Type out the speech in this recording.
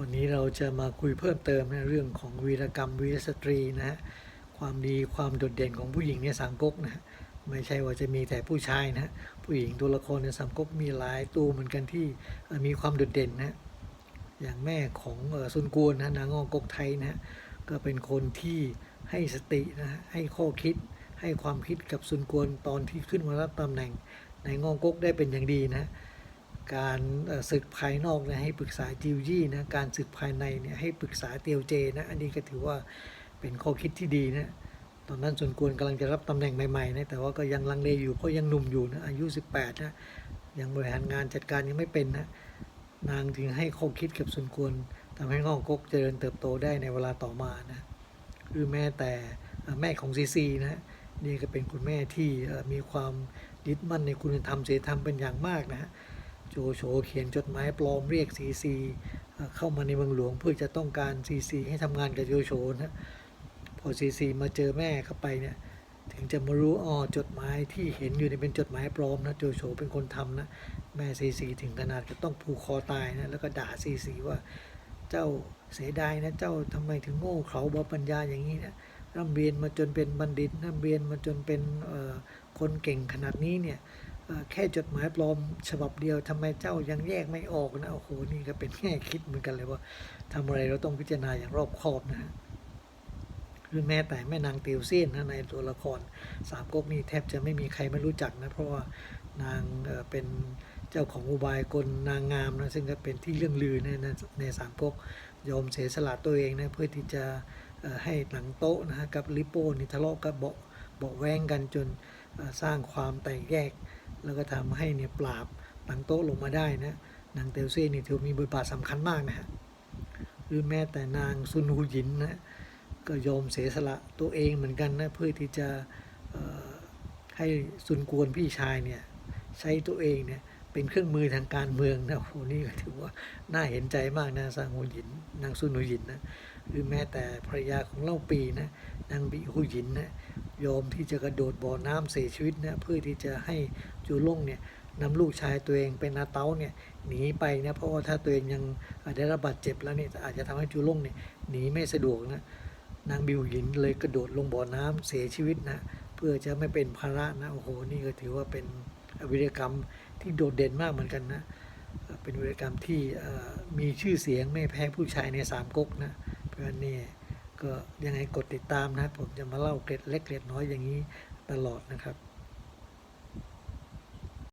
วันนี้เราจะมาคุยเพิ่มเติมในเรื่องของวีรกรรมวีรสตรีนะฮะความดีความโดดเด่นของผู้หญิงในสังก๊กนะฮะไม่ใช่ว่าจะมีแต่ผู้ชายนะฮะผู้หญิงตัวละครในสังก๊กมีหลายตัวเหมือนกันที่มีความโดดเด่นนะฮะอย่างแม่ของซุนกวนนะนางองกกไทยนะฮะก็เป็นคนที่ให้สตินะฮะให้ข้อคิดให้ความคิดกับซุนกวนตอนที่ขึ้นมารับตำแหน่งในงองกกได้เป็นอย่างดีนะ การศึกภายนอกเนี่ยให้ปรึกษาจิวยี่นะการศึกภายในเนี่ยให้ปรึกษาเตียวเจนะอันนี้ก็ถือว่าเป็นข้อคิดที่ดีนะตอนนั้นส่วนกวนกำลังจะรับตำแหน่งใหม่ๆนะแต่ว่าก็ยังลังเลอยู่เพราะยังหนุ่มอยู่นะอายุ 18นะยังบริหารงานจัดการยังไม่เป็นนะนางถึงให้ข้อคิดกับส่วนกวนทำให้งอกกกเจริญเติบโตได้ในเวลาต่อมานะหรือแม้แต่แม่ของซีซีนะนี่ก็เป็นคุณแม่ที่มีความยึดมั่นในคุณธรรมศีลธรรมเป็นอย่างมากนะฮะ โจโฉเขียนจดหมายปลอมเรียกซีซีเข้ามาในเมืองหลวงเพื่อจะต้องการซีซีให้ทำงานกับโจโฉนะพอซีซีมาเจอแม่เข้าไปเนี่ยถึงจะมารู้อ๋อจดหมายที่เห็นอยู่เนี่ยเป็นจดหมายปลอมนะโจโฉเป็นคนทำนะแม่ซีซีถึงขนาดจะต้องผูกคอตายนะแล้วก็ด่าซีซีว่าเจ้าเสียดายนะเจ้าทำไมถึงโง่เขลาบปัญญาอย่างนี้นะร่ำเรียนมาจนเป็นบัณฑิตร่ำเรียนมาจนเป็นคนเก่งขนาดนี้เนี่ย แค่จดหมายปลอมฉบับเดียวทำไมเจ้ายังแยกไม่ออกนะโอ้โหนี่ก็เป็นแง่คิดเหมือนกันเลยว่าทำอะไรเราต้องพิจารณาอย่างรอบคอบนะฮะหรือแม้แต่แม่นางตียวเซียนนะในตัวละครสามก๊กนี่แทบจะไม่มีใครไม่รู้จักนะ เพราะว่านางเป็นเจ้าของอุบายกลนางงามนะซึ่งก็เป็นที่เรื่องลือในในสามก๊กยอมเสียสละตัวเองนะเพื่อที่จะให้หนังโต๊ะนะฮะกับลิโป้นี่ทะเลาะกับเบาะเบาแว้งกันจนสร้างความแตกแยก แล้วก็ทำให้เนี่ยปราบหลังโต๊ะลงมาได้นะนางเตลเซ่เนี่ยถือมีบทบาทสำคัญมากนะฮะหรือแม้แต่นางซุนฮูหยินนะก็ยอมเสียสละตัวเองเหมือนกันนะเพื่อที่จะให้ซุนกวนพี่ชายเนี่ยใช้ตัวเองเนี่ย เป็นเครื่องมือทางการเมืองนะโอ้โหนี่ก็ถือว่าน่าเห็นใจมากนะซางฮูหยินนางซุนฮูหยินนะหรือแม้แต่ภรรยาของเล่าปีนะนางบิฮูหยินนะยอมที่จะกระโดดบ่อน้ำเสียชีวิตนะเพื่อที่จะให้จูล่งเนี่ยนำลูกชายตัวเองเป็นอาเต้าเนี่ยหนีไปนะเพราะว่าถ้าตัวเองยังได้รับบาดเจ็บแล้วเนี่ยอาจจะทำให้จูล่งเนี่ยหนีไม่สะดวกนะนางบิวหยินเลยกระโดดลงบ่อน้ำเสียชีวิตนะเพื่อจะไม่เป็นภาระนะโอ้โหนี่ก็ถือว่าเป็น วิรกรรมที่โดดเด่นมากเหมือนกันนะเป็นวิรกรรมที่มีชื่อเสียงไม่แพ้ผู้ชายในสามก๊กนะเพราะฉะนั้นเนี่ยก็ยังไงกดติดตามนะผมจะมาเล่าเกร็ดเล็กเกร็ดน้อยอย่างนี้ตลอดนะครับ